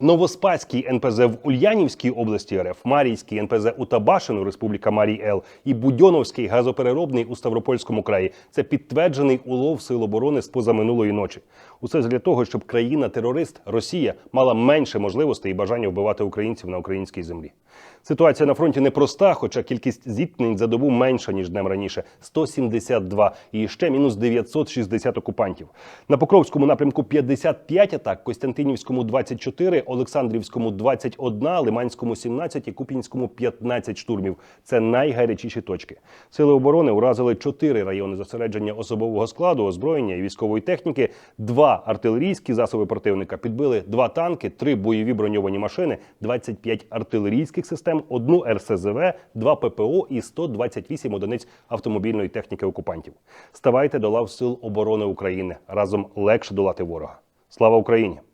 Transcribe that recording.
Новоспаський НПЗ в Ульянівській області РФ, Марійський НПЗ у Табашину, Республіка Марій Ел, і Будьоновський газопереробний у Ставропольському краї. Це підтверджений улов сил оборони з позаминулої ночі. Усе для того, щоб країна-терорист Росія мала менше можливостей і бажання вбивати українців на українській землі. Ситуація на фронті непроста, хоча кількість зіткнень за добу менша ніж днем раніше 172 і ще мінус 960 окупантів. На Покровському напрямку 55 атак, Костянтинівському 24, Олександрівському 21, Лиманському 17 і Купінському 15 штурмів. Це найгарячіші точки. Сили оборони уразили чотири райони зосередження особового складу, озброєння і військової техніки, два артилерійські засоби противника, підбили два танки, три бойові броньовані машини, 25 артилерійських систем, одну РСЗВ, два ППО і 128 одиниць автомобільної техніки окупантів. Ставайте до лав сил оборони України разом легше долати ворога. Слава Україні!